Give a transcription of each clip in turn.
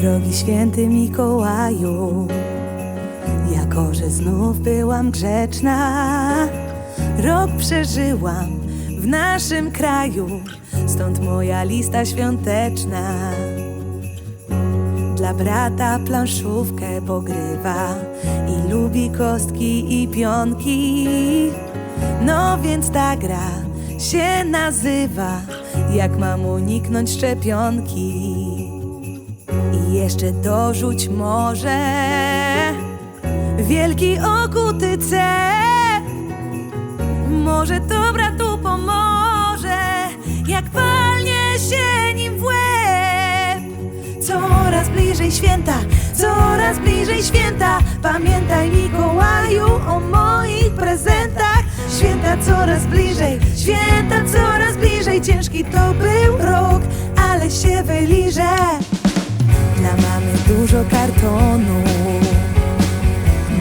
Drogi święty Mikołaju, jako że znów byłam grzeczna, rok przeżyłam w naszym kraju, stąd moja lista świąteczna. Dla brata planszówkę pogrywa i lubi kostki i pionki. No więc ta gra się nazywa, jak mam uniknąć szczepionki. I jeszcze dorzuć może wielki okuty. Może to bratu pomoże, jak palnie się nim w łeb. Coraz bliżej święta, coraz bliżej święta. Pamiętaj Mikołaju Święta coraz bliżej, święta coraz bliżej. Ciężki to był rok, ale się wyliżę. Dla mamy dużo kartonu.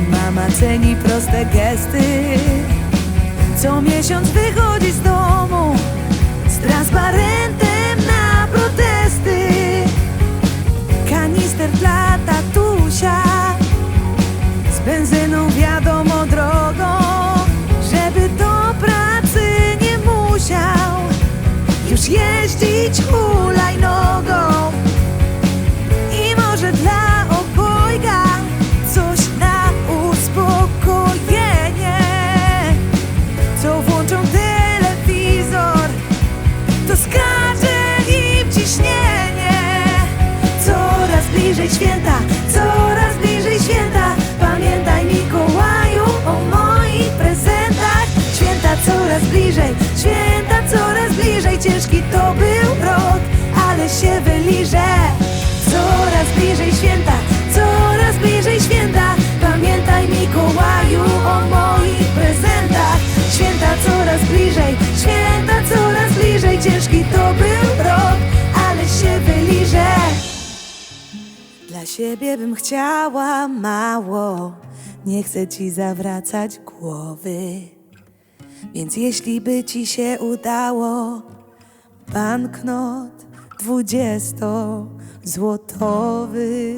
Mama ceni proste gesty. Co miesiąc wychodzi jeździć hulajnogą. I może dla obojga coś na uspokojenie. Co włączą telewizor, to skacze im ciśnienie. Coraz bliżej święta, coraz bliżej święta. Pamiętaj Mikołaju o moich prezentach. Święta coraz bliżej, święta coraz bliżej. Ciężki to Ciężki to był rok, ale się wyliżę. Dla siebie bym chciała mało, nie chcę ci zawracać głowy. Więc jeśli by ci się udało, banknot dwudziesto złotowy.